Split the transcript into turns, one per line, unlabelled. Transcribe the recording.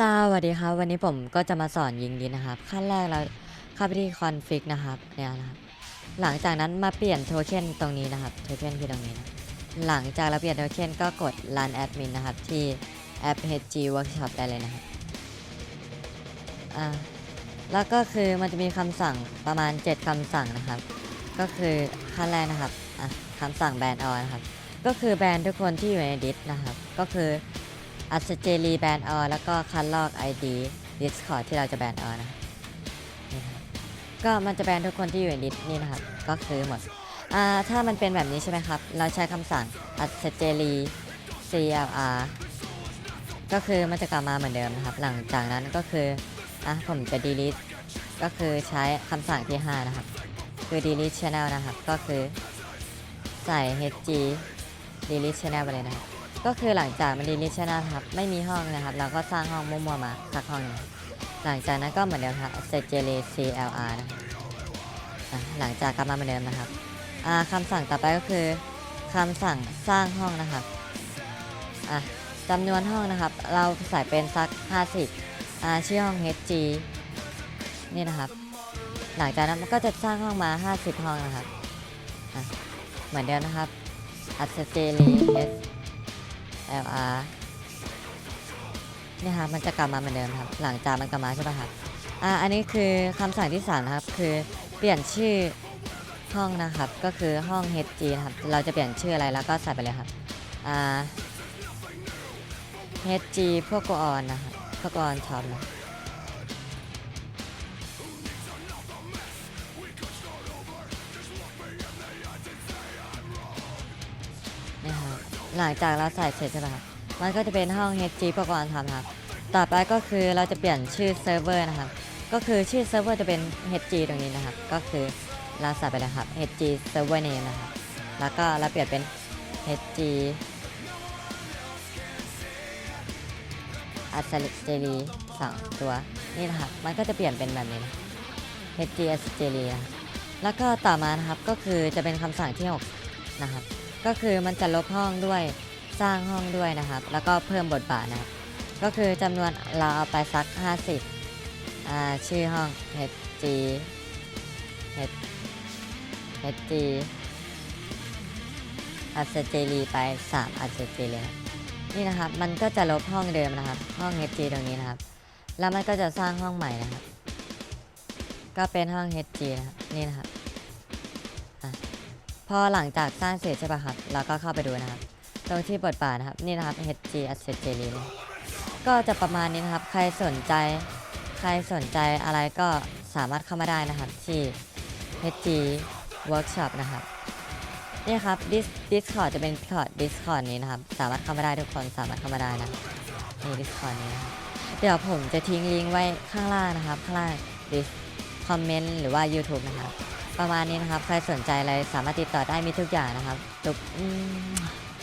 สวัสดีครับ วันนี้ผมก็จะมาสอนยิงดินะครับ ขั้นแรกเราเข้าไปที่คอนฟิกนะครับเนี่ยนะครับ หลังจากนั้นมาเปลี่ยนโทเค็นตรงนี้นะครับโทเค็นคือตรงนี้นะหลังจากเราเปลี่ยนโทเค็นก็กด run admin นะครับ ที่แอป HG Workshop ได้เลยนะครับอ่าแล้วก็คือมันจะมีคำสั่งประมาณ 7 คำสั่งนะครับ ก็คือขั้นแรกนะครับอะคำสั่งแบนออนะครับ ก็คือแบนทุกคนที่อยู่ในดิสนะครับ ก็คือ อัสเจรีแบนออแล้วก็คันลอก ID Discord ที่เราจะแบนออนะก็มันจะแบนทุกคนที่อยู่ในดิสนี่นะครับ ก็คือหมดอ่าถ้ามันเป็นแบบนี้ใช่ไหมครับ เราใช้คำสั่งอัสเจรี CLR ก็คือมันจะกลับมาเหมือนเดิมนะครับ หลังจากนั้นก็คืออะผมจะ delete ก็คือใช้คำสั่งที่ 5 นะครับ คือ delete channel นะครับ ก็คือใส่ hg delete channel ไปเลยนะครับ ก็คือหลังจากมัน delete channel นะครับ ไม่มีห้องนะครับ เราก็สร้างห้องมั่วๆมาสักห้องหนึงหลังจากนั้นก็เหมือนเดิมครับ set j l clr นะครับอะหลังจากกลับมาเหมือนเดิมนะครับอ่าคำสั่งต่อไปก็คือคำสั่งสร้างห้องนะครับจำนวนห้องนะครับ เราใส่เป็นสัก 50อ่าชื่อห้อง hg นี่นะครับ หลังจากนั้นมันก็จะสร้างห้องมา 50 ห้องนะครับเหมือนเดิมนะครับอัศเจรี s LR เนี่ยครับมันจะกลับมาเหมือนเดิมครับ หลังจากมันกลับมาใช่ป่ะครับอ่าอันนี้คือคำสั่งที่สามนะครับ คือเปลี่ยนชื่อห้องนะครับ ก็คือห้อง HG นะครับ เราจะเปลี่ยนชื่ออะไรแล้วก็ใส่ไปเลยครับอ่า HG พวกกออนนะครับพวกกออนช็อปนะ หลังจากเราใส่เสร็จใช่ป่ะครับมันก็จะเป็นห้อง HG พวกกอนทำครับต่อไปก็คือเราจะเปลี่ยนชื่อเซิร์ฟเวอร์นะครับก็คือชื่อเซิร์ฟเวอร์จะเป็น HG ตรงนี้นะครับ ก็คือเราใส่ไปเลยครับ HG server name นะครับแล้วก็เราเปลี่ยนเป็น HG อัศเจรีสองตัวนี่นะครับมันก็จะเปลี่ยนเป็นแบบนี้นะ HG อัศเจรีแล้วก็ต่อมานะครับก็คือจะเป็นคำสั่งที่ 6 นะครับ ก็คือมันจะลบห้องด้วยสร้างห้องด้วยนะครับ แล้วก็เพิ่มบทบาทนะครับ ก็คือจำนวนเราเอาไปสัก 50อ่าชื่อห้อง HG H HG อัสเจรีไป 3 อัสเจรีนี่นะครับ มันก็จะลบห้องเดิมนะครับ ห้อง HG ตรงนี้นะครับ แล้วมันก็จะสร้างห้องใหม่นะครับ ก็เป็นห้อง HG นะครับนี่นะครับ พอหลังจากสร้างเสร็จใช่ป่ะครับเราก็เข้าไปดูนะครับ ตรงที่บทบาทนะครับนี่นะครับ HG Asset j l y นะก็จะประมาณนี้นะครับ ใครสนใจ ใครสนใจอะไรก็สามารถเข้ามาได้นะครับที่ HG Workshop นะครับนี่ครับ Discord จะเป็น Discord Discord นี้นะครับ สามารถเข้ามาได้ทุกคนสามารถเข้ามาได้นะนี่ Discord นี้นะครับเดี๋ยวผมจะทิ้งลิงก์ไว้ข้างล่างนะครับ ข้างล่าง dis คอมเมนต์หรือว่า YouTube นะครับ ประมาณนี้นะครับ ใครสนใจอะไรสามารถติดต่อได้มีทุกอย่างนะครับทุก